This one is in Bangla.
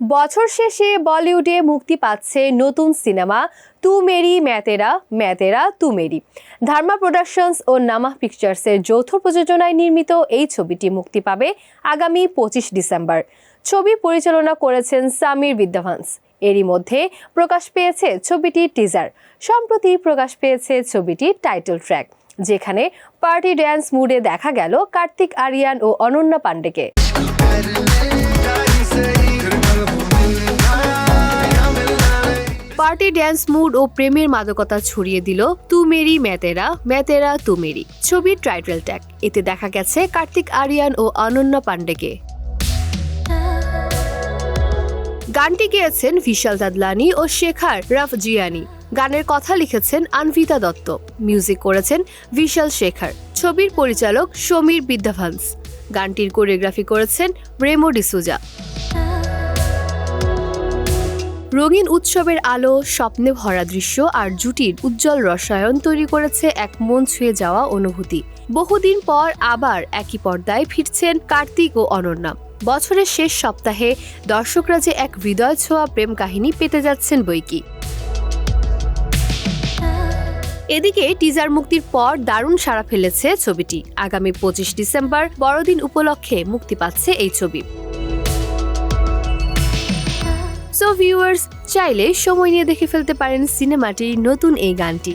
বছর শেষে বলিউডে মুক্তি পাচ্ছে নতুন সিনেমা তু মেরি ম্যাতেরা ম্যাতেরা তু মেরি। ধর্মা প্রোডাকশনস ও নামা পিকচার্সের যৌথ প্রযোজনায় নির্মিত এই ছবিটি মুক্তি পাবে আগামী পঁচিশ ডিসেম্বর। ছবি পরিচালনা করেছেন সামির বিদ্যাভান্স। এরই মধ্যে প্রকাশ পেয়েছে ছবিটির টিজার। সম্প্রতি প্রকাশ পেয়েছে ছবিটির টাইটেল ট্র্যাক, যেখানে পার্টি ড্যান্স মুডে দেখা গেল কার্তিক আরিয়ান ও অনন্যা পাণ্ডেকে পার্টি ড্যান্স মুড ও প্রেমের মাদকতা ছড়িয়ে দিল তু মেরি ম্যাতেরা ম্যাতেরা তু মেরি ছবির টাইটেল ট্যাগ এতে দেখা গেছে কার্তিক আরিয়ান ও অনন্যা পাণ্ডেকে গানটি গেয়েছেন ভিশাল দাদলানি ও শেখার রাফ জিয়ানি। গানের কথা লিখেছেন আনভিতা দত্ত। মিউজিক করেছেন বিশাল শেখার। ছবির পরিচালক সমীর বিদ্যাভান্স। গানটির কোরিওগ্রাফি করেছেন ব্রেমো ডিসুজা। রঙিন উৎসবের আলো, স্বপ্নে ভরা দৃশ্য আর জুটির উজ্জ্বল রসায়ন তৈরি করেছে এক মন ছুঁয়ে যাওয়া অনুভূতি। বহুদিন পর আবার একই পর্দায় ফিরছেন কার্তিক ও অনন্যা। বছরের শেষ সপ্তাহে দর্শকরা যে এক হৃদয় ছোঁয়া প্রেম কাহিনী পেতে যাচ্ছেন বইকি এদিকে টিজার মুক্তির পর দারুণ সাড়া ফেলেছে ছবিটি। আগামী পঁচিশ ডিসেম্বর বড়দিন উপলক্ষে মুক্তি পাচ্ছে এই ছবি। সো ভিউয়ার্স চাইলে সময় নিয়ে দেখে ফেলতে পারেন সিনেমাটির নতুন এই গানটি।